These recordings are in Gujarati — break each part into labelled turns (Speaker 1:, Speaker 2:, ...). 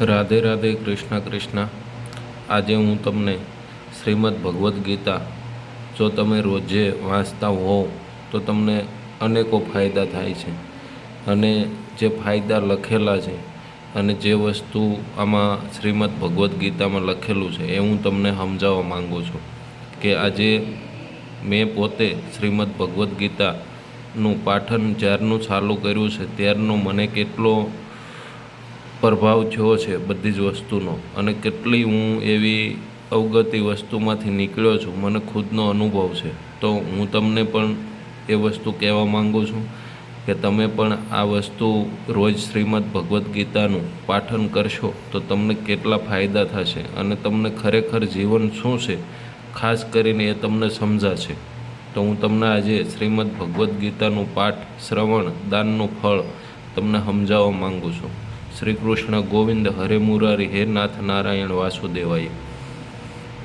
Speaker 1: રાધે રાધે કૃષ્ણ કૃષ્ણ. આજે હું તમને શ્રીમદ ભગવદ્ ગીતા જો તમે રોજે વાંચતા હોવ, તો તમને અનેકો ફાયદા થાય છે. અને જે ફાયદા લખેલા છે અને જે વસ્તુ આમાં શ્રીમદ ભગવદ્ ગીતામાં લખેલું છે, એ હું તમને સમજાવવા માંગુ છું કે આજે મેં પોતે શ્રીમદ ભગવદ્ ગીતાનું પાઠન જ્યારનું ચાલુ કર્યું છે, ત્યારનો મને કેટલો પ્રભાવ થયો છે બધી જ વસ્તુનો. અને કેટલી હું એવી અવગતી વસ્તુમાંથી નીકળ્યો છું, મને ખુદનો અનુભવ છે. તો હું તમને પણ એ વસ્તુ કહેવા માંગુ છું કે તમે પણ આ વસ્તુ રોજ શ્રીમદ ભગવદ્ ગીતાનું પાઠન કરશો તો તમને કેટલા ફાયદા થશે અને તમને ખરેખર જીવન શું છે, ખાસ કરીને એ તમને સમજાશે. તો હું તમને આજે શ્રીમદ ભગવદ્ ગીતાનું પાઠ શ્રવણ, દાનનું ફળ તમને સમજાવવા માગું છું. શ્રી કૃષ્ણ ગોવિંદ હરે મુરારી, હે નાથ નારાયણ વાસુદેવાય.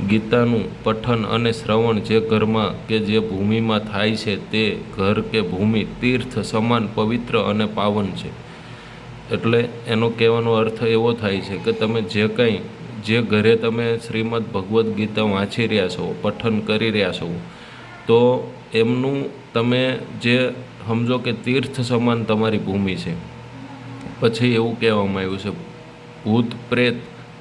Speaker 1: ગીતાનું પઠન અને શ્રવણ જે ઘરમાં કે જે ભૂમિમાં થાય છે તે ઘર કે ભૂમિ તીર્થ સમાન પવિત્ર અને પાવન છે. એટલે એનો કહેવાનો અર્થ એવો થાય છે કે તમે જે કંઈ, જે ઘરે તમે શ્રીમદ ભગવદ્ ગીતા વાંચી રહ્યા છો, પઠન કરી રહ્યા છો, તો એમનું તમે જે, સમજો કે તીર્થ સમાન તમારી ભૂમિ છે. પછી એવું કહેવામાં આવ્યું છે, ભૂત, પ્રેત,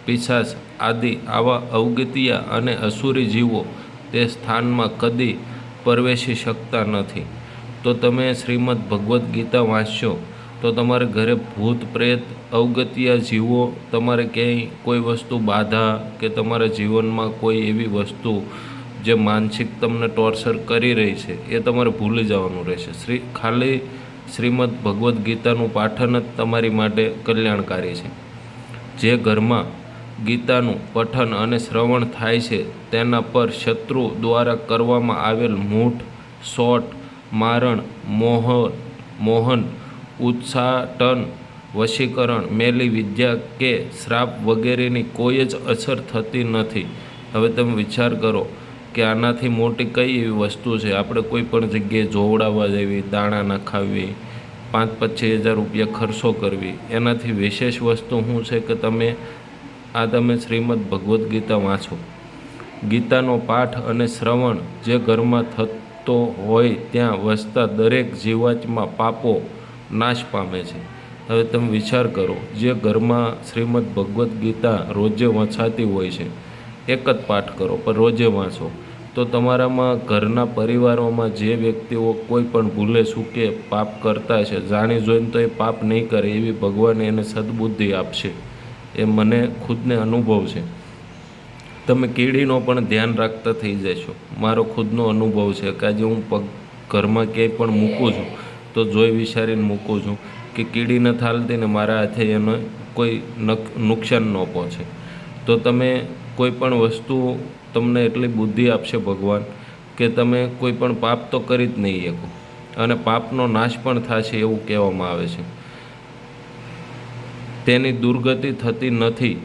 Speaker 1: પિશાચ આદિ આવા અવગતિયા અને અસુરી જીવો તે સ્થાનમાં કદી પ્રવેશી શકતા નથી. તો તમે શ્રીમદ ભગવદ્ ગીતા વાંચશો, તો તમારે ઘરે ભૂત, પ્રેત, અવગતિયા જીવો, તમારે ક્યાંય કોઈ વસ્તુ બાધા કે તમારા જીવનમાં કોઈ એવી વસ્તુ જે માનસિક તમને ટોર્ચર કરી રહી છે, એ તમારે ભૂલી જવાનું રહેશે. શ્રી ખાલી શ્રીમદ ભગવદ્ ગીતાનું પાઠન જ તમારી માટે કલ્યાણકારી છે. જે ઘરમાં ગીતાનું પઠન અને શ્રવણ થાય છે, તેના પર શત્રુ દ્વારા કરવામાં આવેલ મૂઠ શોટ મારણ મોહ મોહન ઉત્સાટન વશીકરણ, મેલી વિદ્યા કે શ્રાપ વગેરેની કોઈ જ અસર થતી નથી. હવે તમે વિચાર કરો કે આનાથી મોટી કઈ એવી વસ્તુ છે? આપણે કોઈ પણ જગ્યાએ જોવડાવવા જેવી, દાણા નખાવવી પાંચ પચીસ હજાર રૂપિયા ખર્ચો કરવી, એનાથી વિશેષ વસ્તુ શું છે કે તમે, આ તમે શ્રીમદ ભગવદ્ ગીતા વાંચો. ગીતાનો પાઠ અને શ્રવણ જે ઘરમાં થતો હોય ત્યાં વસતા દરેક જીવાતમાં પાપો નાશ પામે છે. હવે તમે વિચાર કરો, જે ઘરમાં શ્રીમદ ભગવદ્ ગીતા રોજે વંચાતી હોય છે એક જ પાઠ કરો, પણ રોજે વાંચો. તો તમારામાં ઘરના પરિવારોમાં જે વ્યક્તિઓ કોઈ પણ ભૂલે ચૂકે પાપ કરતા છે, જાણી જોઈને તો એ પાપ નહીં કરે એવી ભગવાન એને સદબુદ્ધિ આપશે. એ મને ખુદને અનુભવ છે. તમે કીડીનો પણ ધ્યાન રાખતા થઈ જશો. મારો ખુદનો અનુભવ છે કે આજે હું પગ ઘરમાં ક્યાંય પણ મૂકું છું, તો જોઈ વિચારીને મૂકું છું કે કીડી ન થાલતી ને મારા હાથે એનો કોઈ નુકસાન ન પહોંચે. તો તમે કોઈ પણ વસ્તુ તમને એટલી બુદ્ધિ આપશે ભગવાન કે તમે કોઈ પણ પાપ તો કરી જ નહીં શકો. અને પાપનો નાશ પણ થશે એવું કહેવામાં આવે છે. તેની દુર્ગતિ થતી નથી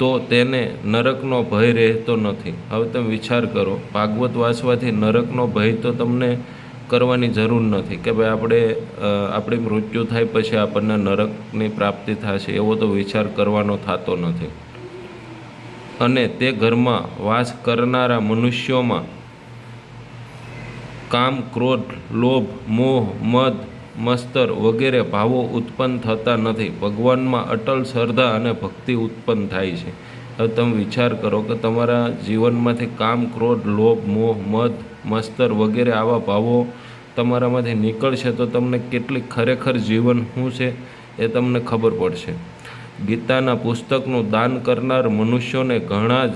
Speaker 1: તો તેને નરકનો ભય રહેતો નથી. હવે તમે વિચાર કરો, ભાગવત વાંચવાથી નરકનો ભય તો તમને કરવાની જરૂર નથી કે ભાઈ આપણે આપણી મૃત્યુ થાય પછી આપણને નરકની પ્રાપ્તિ થશે એવો તો વિચાર કરવાનો થતો નથી. અને તે ઘરમાં વાસ કરનારા મનુષ્યોમાં કામ, ક્રોધ, લોભ, મોહ, મદ, મસ્તર વગેરે ભાવો ઉત્પન્ન થતા નથી. ભગવાનમાં અટલ શ્રદ્ધા અને ભક્તિ ઉત્પન્ન થાય છે. હવે તમે વિચાર કરો કે તમારા જીવનમાંથી કામ, ક્રોધ, લોભ, મોહ, મદ, મસ્તર વગેરે આવા ભાવો તમારામાંથી નીકળશે તો તમને કેટલી ખરેખર જીવન શું છે એ તમને ખબર પડશે. ગીતાના પુસ્તકનું દાન કરનાર મનુષ્યોને ઘણા જ,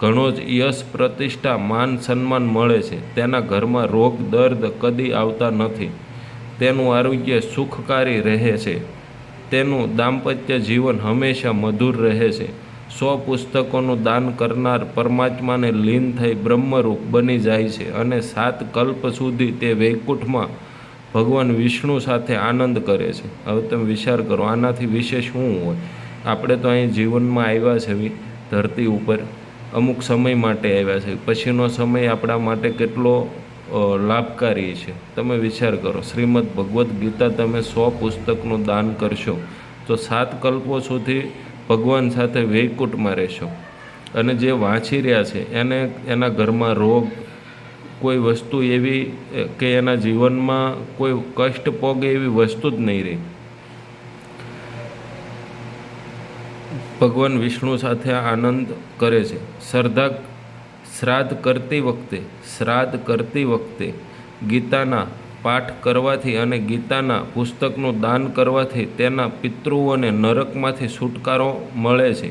Speaker 1: ઘણો જ યશ, પ્રતિષ્ઠા, માન, સન્માન મળે છે. તેના ઘરમાં રોગ, દર્દ કદી આવતા નથી. તેનું આરોગ્ય સુખકારી રહે છે. તેનું દાંપત્ય જીવન હંમેશા મધુર રહે છે. સો પુસ્તકોનું દાન કરનાર પરમાત્માને લીન થઈ બ્રહ્મરૂપ બની જાય છે અને સાત કલ્પ સુધી તે વૈકુંઠમાં ભગવાન વિષ્ણુ સાથે આનંદ કરે છે. હવે તમે વિચાર કરો, આનાથી વિશેષ શું હોય? આપણે તો અહીં જીવનમાં આવ્યા છે ધરતી ઉપર. અમુક સમય માટે આવ્યા છે. પછીનો સમય આપણા માટે કેટલો લાભકારી છે. તમે વિચાર કરો, શ્રીમદ ભગવદ્ ગીતા તમે સો પુસ્તકનું દાન કરશો, તો સાત કલ્પો સુધી ભગવાન સાથે વૈકુંઠમાં રહેશો. અને જે વાંચી રહ્યા છે, એને, એના ઘરમાં રોગ કોઈ વસ્તુ એવી કે એના જીવનમાં કોઈ કષ્ટ પોગે એવી વસ્તુ જ નહીં રહે. ભગવાન વિષ્ણુ સાથે આનંદ કરે છે. શ્રદ્ધા, શ્રાદ્ધ કરતી વખતે, શ્રાદ્ધ કરતી વખતે ગીતાના પાઠ કરવાથી અને ગીતાના પુસ્તકનું દાન કરવાથી તેના પિતૃઓને નરકમાંથી છુટકારો મળે છે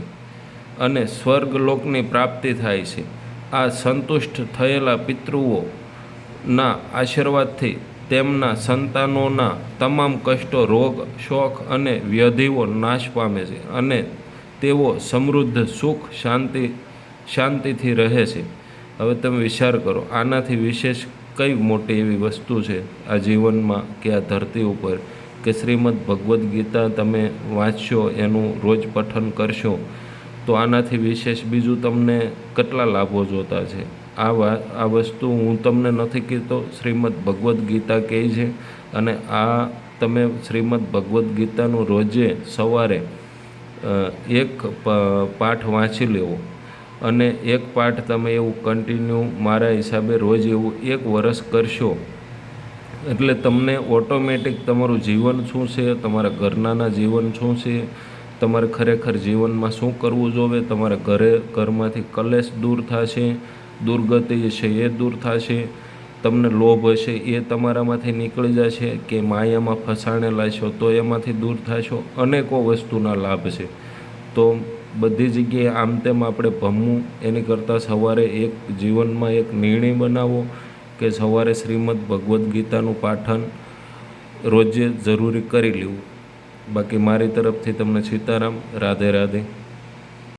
Speaker 1: અને સ્વર્ગલોકની પ્રાપ્તિ થાય છે. આ સંતુષ્ટ થયેલા પિતૃઓના આશીર્વાદથી તેમના સંતાનોના તમામ કષ્ટો, રોગ શોખ અને વ્યધિઓ નાશ પામે છે અને તેઓ સમૃદ્ધ, સુખ, શાંતિ, શાંતિથી રહે છે. હવે તમે વિચાર કરો, આનાથી વિશેષ કઈ મોટી એવી વસ્તુ છે આ જીવનમાં કે આ ધરતી ઉપર? કે શ્રીમદ ભગવદ્ ગીતા તમે વાંચશો, એનું રોજ પઠન કરશો તો આનાથી વિશેષ બીજું તમને કેટલા લાભો જોતા છે? આ આ વસ્તુ હું તમને નથી કહેતો, શ્રીમદ ભગવદ્ ગીતા કહે છે અને આ તમે શ્રીમદ ભગવદ્ ગીતાનું રોજે સવારે એક પાઠ વાંચી લેવો. અને એક પાઠ તમે એવું કન્ટિન્યુ મારા હિસાબે રોજ એવું એક વર્ષ કરશો, એટલે તમને ઓટોમેટિક તમારું જીવન શું છે, તમારા ઘરનાના જીવન શું છે તમારે ખરેખર જીવનમાં શું કરવું જોવે? તમારા ઘરે, ઘરમાંથી કલેશ દૂર થશે, દુર્ગતિ છે એ દૂર થશે, તમને લોભ હશે એ તમારામાંથી નીકળી જશે કે માયામાં ફસાણેલા છો તો એમાંથી દૂર થશો, અનેકો વસ્તુના લાભ છે. તો બધી જગ્યાએ આમ તેમ આપણે ભમવું, એની કરતાં સવારે એક જીવનમાં એક નિર્ણય બનાવો કે સવારે શ્રીમદ ભગવદ્ ગીતાનું પાઠન રોજે જરૂરી કરી લેવું. બાકી મારી તરફથી તમને સીતારામ રાધે રાધે.